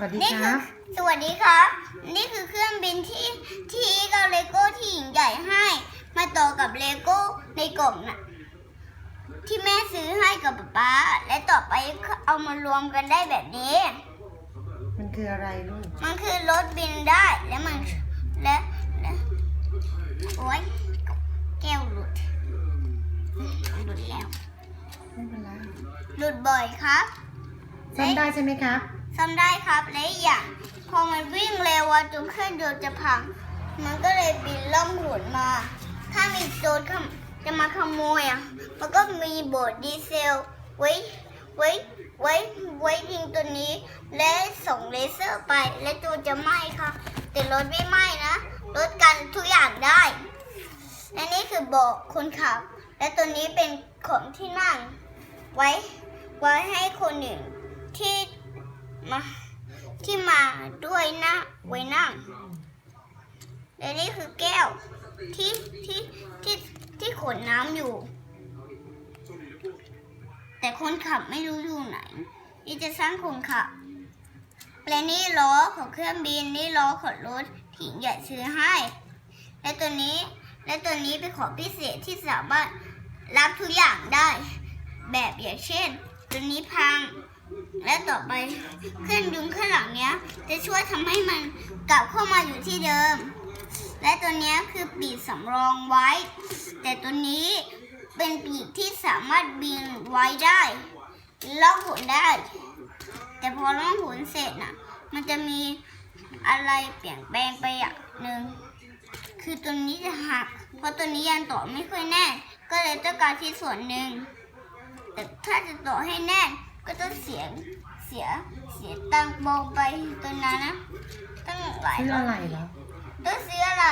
สวัสดีนี่คคืรัอบ สวัสดีครับ นี่คือเครื่องบินที่ที่กับเลโก้ที่หญิงใหญ่ให้ มาต่อกับเลโก้ในกล่องน่ะที่แม่ซื้อให้กับป๊าป๊าและต่อไปเอามารวมกันได้แบบนี้ มันคืออะไรลูก มันคือรถบินได้และมันและและโอ๊ยแก้วหลุดหลุดแล้วไม่เป็นไรหลุดบ่อยครับ ซ่อมได้ใช่ไหมครับ ซ่อมได้ครับและอย่าง พอมันวิ่งเร็วจนเครื่องยนต์จะพัง มันก็เลยบินล่องหนมา ถ้ามีโจรจะมาขโมยอะมันก็มีโบดดีเซลไว้ไว้ไว้ไว้ยิงตัวนี้ และส่งเลเซอร์ไปและตัวจะไหม้ค่ะ แต่รถไม่ไหม้นะรถกันทุกอย่างได้ และนี่คือเบาะคนขับ และตัวนี้เป็นของที่นั่ง ไว้ ไว้ให้คนอื่นที่ มาที่มาด้วยนะไว้นั่งและนี่คือแก้วที่ที่ที่ที่ขนน้ำอยู่ แต่คนขับไม่รู้อยู่ไหน นี่จะสร้างคนขับและนี่ล้อของเครื่องบินนี่ล้อของรถที่ใหญ่ซื้อให้ และตัวนี้และตัวนี้เป็นของพิเศษที่สามารถรับทุกอย่างได้ แบบอย่างเช่น ตัวนี้พัง และต่อไปเครื่องยนต์ข้างหลังเนี้ย จะช่วยทำให้มันกลับเข้ามาอยู่ที่เดิม และตัวนี้คือปีกสำรองไว้ แต่ตัวนี้เป็นปีกที่สามารถบินไว้ได้ล่องหนได้ แต่พอล่องหนเสร็จน่ะมันจะมีอะไรเปลี่ยนแปลงไปอย่างหนึ่งคือตัวนี้จะหัก เพราะตัวนี้ยังต่อไม่ค่อยแน่นก็เลยต้องการที่ส่วนหนึ่งแต่ถ้าจะต่อให้แน่น ก็ต้องเสียเสียเสียตังค์เบาไปตัวนั้นนะตั้งหลายซื้อร้อยอะไรเหรอดูสีอะไร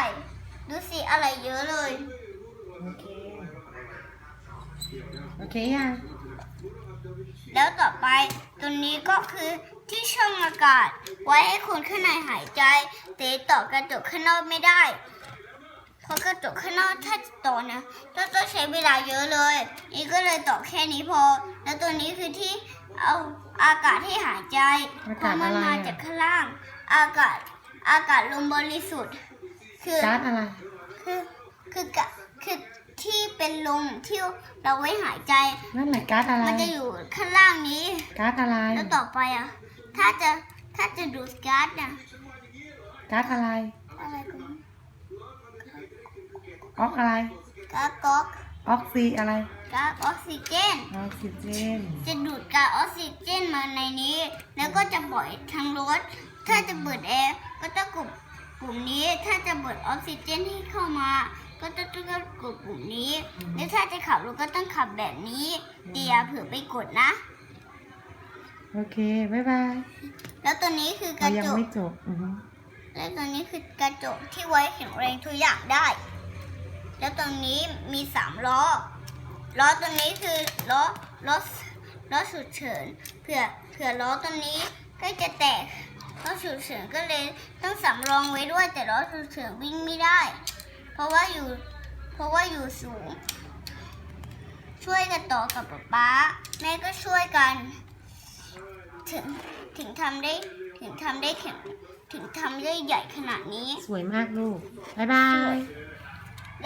ดูสีอะไรเยอะเลย โอเค โอเคยังแล้วต่อไปตัวนี้ก็คือที่ช่องอากาศ ไว้ให้คนข้างในหายใจ แต่ต่อกระจกข้างนอกไม่ได้ เพราะกระจกข้างนอกถ้าจะต่อนะต้องต้องใช้เวลาเยอะเลย นี่ก็เลยต่อแค่นี้พอ แล้วตัวนี้คือที่ เอาอากาศให้หายใจอาเพกาศราะมัอะนไรมาอะจากข้างล่าง อากาศอากาศลมบริสุทธิ์ คือก๊าซอะไร คือคือกะคือที่เป็นลมที่เราไว้หายใจนั่นแหละก๊าซอะไร มันจะอยู่ข้างล่างนี้ก๊าซอะไร แล้วต่อไปอะ ถ้าจะถ้าจะดูดก๊าซน่ะก๊าซอะไร อะไรกันออกอะไรก๊าซก๊อก ออกซีอะไรก๊าซออกซิเจน ออกซิเจน จะดูดก๊าซออกซิเจนมาในนี้ แล้วก็จะปล่อยทางรถ ถ้าจะเปิดแอร์ก็ต้องกดปุ่มนี้ ถ้าจะเปิดออกซิเจนให้เข้ามา ก็ต้องต้องกดปุ่มนี้ แล้วถ้าจะขับรถก็ต้องขับแบบนี้แต่อย่าเผื่อไปกดนะ โอเค บ๊ายบายแล้วตัวนี้คือกเราระยังจกไม่จบอือฮึ และตัวนี้คือกระจกที่ไว้แข็งแรงทุกอย่างได้ แล้วตรงนี้มีสามล้อ ล้อตัวนี้คือล้อล้อล้อฉุกเฉินเผื่อเผื่อล้อตัวนี้ใกล้จะแตกล้อฉุกเฉินก็เลยต้องสำรองไว้ด้วย แต่ล้อฉุกเฉินวิ่งไม่ได้ เพราะว่าอยู่เพราะว่าอยู่สูง ช่วยกันต่อกับป๊าป๊าแม่ก็ช่วยกัน ถึงถึงทำได้ถึงทำได้แข็งถึงทำได้ใหญ่ขนาดนี้ สวยมากลูก บ๊ายบาย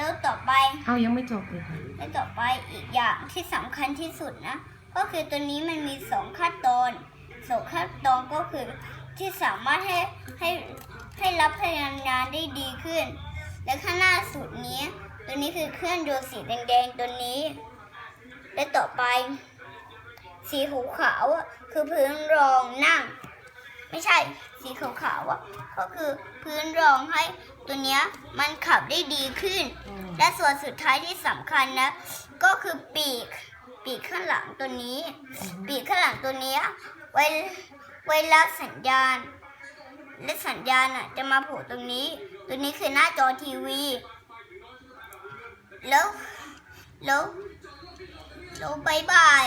แล้วต่อไปเอายังไม่จบเลยค่ะแล้วต่อไปอีกอย่างที่สำคัญที่สุดนะ ก็คือตัวนี้มันมีสองขั้นตอนสองขั้นตอนก็คือที่สามารถให้ให้ให้รับพลังงานได้ดีขึ้น และข้างหน้าสุดนี้ ตัวนี้คือเครื่องยนต์สีแดงๆตัวนี้ และต่อไป สีขาวๆอะคือพื้นรองนั่ง ไม่ใช่ สีขาวๆอะก็คือพื้นรองให้ตัวเนี้ยมันขับได้ดีขึ้น และส่วนสุดท้ายที่สำคัญนะ ก็คือปีก ปีกข้างหลังตัวนี้ ปีกข้างหลังตัวเนี้ยไว้ไว้รับสัญญาณ และสัญญาณอะจะมาโผล่ตรงนี้ ตัวนี้คือหน้าจอทีวี แล้วแล้วแล้วบายบาย